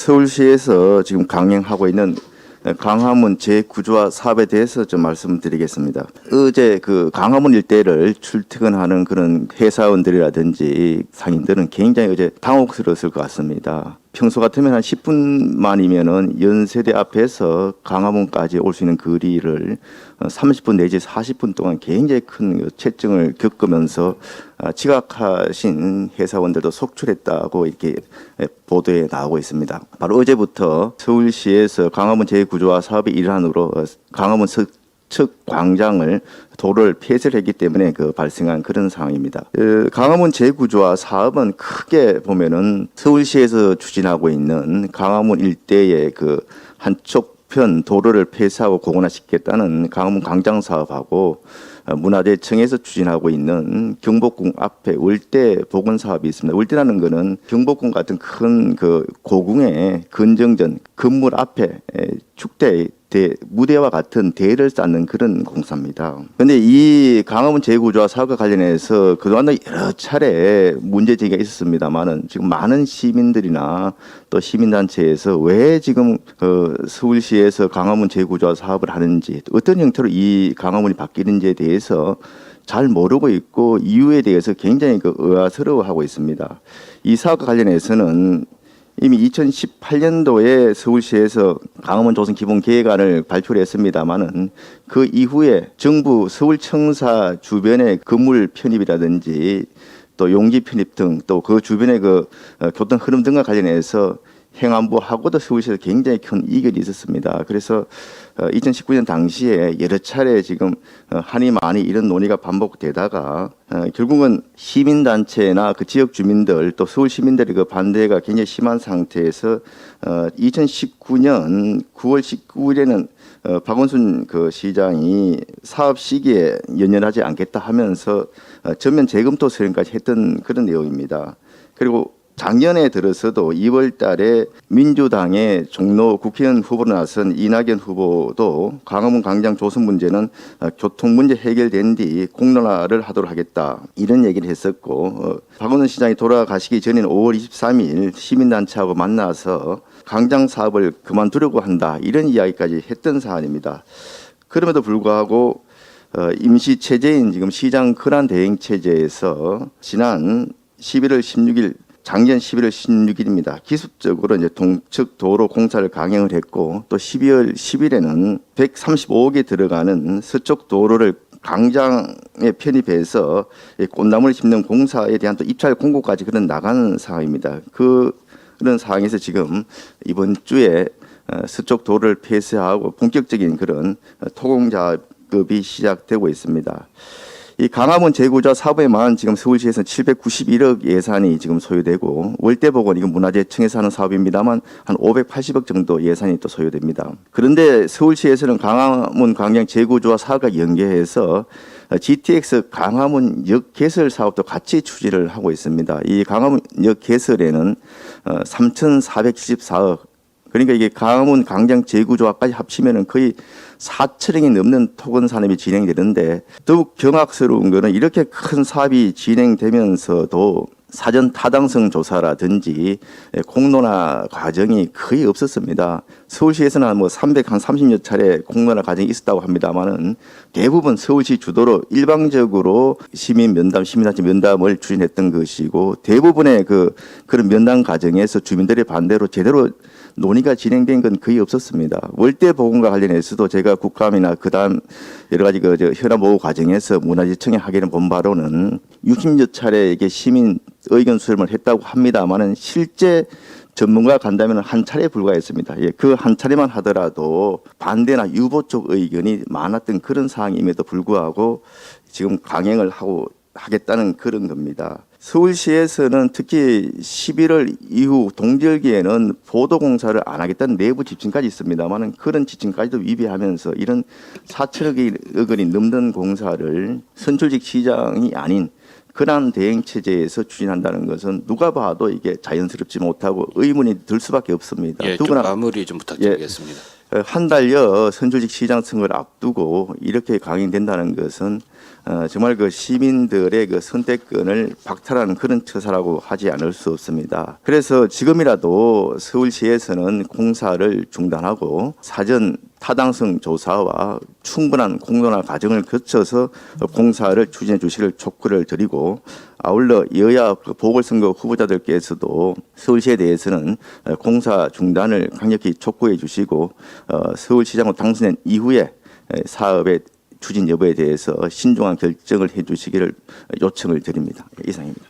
서울시에서 지금 강행하고 있는 강화문 재구조화 사업에 대해서 좀 말씀드리겠습니다. 어제 그 강화문 일대를 출퇴근하는 그런 회사원들이라든지 상인들은 굉장히 어제 당혹스러웠을 것 같습니다. 평소 같으면 한 10분만이면은 연세대 앞에서 강화문까지 올 수 있는 거리를 어, 30분 내지 40분 동안 굉장히 큰그 체증을 겪으면서 아, 지각하신 회사원들도 속출했다고 이렇게 에, 보도에 나오고 있습니다. 바로 어제부터 서울시에서 강화문 재구조화 사업의 일환으로 어, 강화문 서 측 광장을 도로를 폐쇄를 했기 때문에 그 발생한 그런 상황입니다. 그 강화문 재구조화 사업은 크게 보면은 서울시에서 추진하고 있는 강화문 일대의 그 한쪽 편 도로를 폐쇄하고 공원화시키겠다는 강화문 광장 사업하고 어, 문화재청에서 추진하고 있는 경복궁 앞에 월대 복원 사업이 있습니다. 월대라는 거는 경복궁 같은 큰 그 고궁의 근정전 건물 앞에 에, 축대 대, 무대와 같은 대를 쌓는 그런 공사입니다. 그런데 이 강화문 재구조화 사업과 관련해서 그동안도 여러 차례 문제 제기가 있었습니다만은 지금 많은 시민들이나 또 시민단체에서 왜 지금 그 서울시에서 강화문 재구조화 사업을 하는지 어떤 형태로 이 강화문이 바뀌는지에 대해서 잘 모르고 있고 이유에 대해서 굉장히 그 의아스러워하고 있습니다. 이 사업과 관련해서는 이미 2018년도에 서울시에서 강화문 조성 기본 계획안을 발표를 했습니다마는 그 이후에 정부 서울청사 주변의 건물 편입이라든지 또 용지 편입 등 또 그 주변의 그 어, 교통 흐름 등과 관련해서 행안부하고도 서울시에서 굉장히 큰 이견이 있었습니다. 그래서 2019년 당시에 여러 차례 지금 어, 한이 많이 이런 논의가 반복되다가 어, 결국은 시민단체나 그 지역 주민들 또 서울 시민들의 그 반대가 굉장히 심한 상태에서 2019년 9월 19일에는 박원순 그 시장이 사업 시기에 연연하지 않겠다 하면서 어, 전면 재검토 수행까지 했던 그런 내용입니다. 그리고 작년에 들어서도 2월 달에 민주당의 종로 국회의원 후보로 나선 이낙연 후보도 강화문 광장 조성 문제는 어, 교통 문제 해결된 뒤 공론화를 하도록 하겠다 이런 얘기를 했었고 어, 박원순 시장이 돌아가시기 전인 5월 23일 시민단체하고 만나서 광장 사업을 그만두려고 한다 이런 이야기까지 했던 사안입니다. 그럼에도 불구하고 어, 임시 체제인 지금 시장 근한 대행 체제에서 지난 11월 16일 작년 11월 16일입니다. 기습적으로 이제 동측 도로 공사를 강행을 했고 또 12월 10일에는 135억에 들어가는 서쪽 도로를 광장에 편입해서 이 꽃나무를 심는 공사에 대한 또 입찰 공고까지 그런 나가는 상황입니다. 그 그런 상황에서 지금 이번 주에 어, 서쪽 도로를 폐쇄하고 본격적인 그런 어, 토공작업이 시작되고 있습니다. 이 강화문 재구조 사업에만 지금 서울시에서 791억 예산이 지금 소요되고 월대복원 이건 문화재청에서 하는 사업입니다만 한 580억 정도 예산이 또 소요됩니다. 그런데 서울시에서는 강화문 광장 재구조와 사업과 연계해서 GTX 강화문 역 개설 사업도 같이 추진을 하고 있습니다. 이 강화문 역 개설에는 3,474억 그러니까 이게 강화문 광장 재구조화까지 합치면은 거의 4천억이 넘는 토건 산업이 진행되는데 더욱 경악스러운 거는 이렇게 큰 사업이 진행되면서도 사전 타당성 조사라든지 공론화 과정이 거의 없었습니다. 서울시에서는 뭐 300, 한 30여 차례 공론화 과정이 있었다고 합니다만은 대부분 서울시 주도로 일방적으로 시민 면담, 시민단체 면담을 추진했던 것이고 대부분의 그 그런 면담 과정에서 주민들의 반대로 제대로 논의가 진행된 건 거의 없었습니다. 월대 보건과 관련해서도 제가 국감이나 그다음 여러 가지 그저 현안 보고 과정에서 문화재청에 하기는 본 바로는 60여 차례 이게 시민 의견 수렴을 했다고 합니다만은 실제 전문가 간다면 한 차례에 불과했습니다. 예, 그 한 차례만 하더라도 반대나 유보 쪽 의견이 많았던 그런 상황임에도 불구하고 지금 강행을 하고 하겠다는 그런 겁니다. 서울시에서는 특히 11월 이후 동절기에는 보도 공사를 안 하겠다는 내부 지침까지 있습니다만은 그런 지침까지도 위배하면서 이런 4천억 원이 넘는 공사를 선출직 시장이 아닌 근한 대행 체제에서 추진한다는 것은 누가 봐도 이게 자연스럽지 못하고 의문이 들 수밖에 없습니다. 예, 좀 마무리 좀 부탁드리겠습니다. 한 달여 선출직 시장 선거를 앞두고 이렇게 강행된다는 것은 어, 정말 그 시민들의 그 선택권을 박탈하는 그런 처사라고 하지 않을 수 없습니다. 그래서 지금이라도 서울시에서는 공사를 중단하고 사전 타당성 조사와 충분한 공론화 과정을 거쳐서 공사를 추진해 주시기를 촉구를 드리고 아울러 여야 그 보궐선거 후보자들께서도 서울시에 대해서는 어, 공사 중단을 강력히 촉구해 주시고 어, 서울시장으로 당선된 이후에 에, 사업의 추진 여부에 대해서 신중한 결정을 해 주시기를 요청을 드립니다. 이상입니다.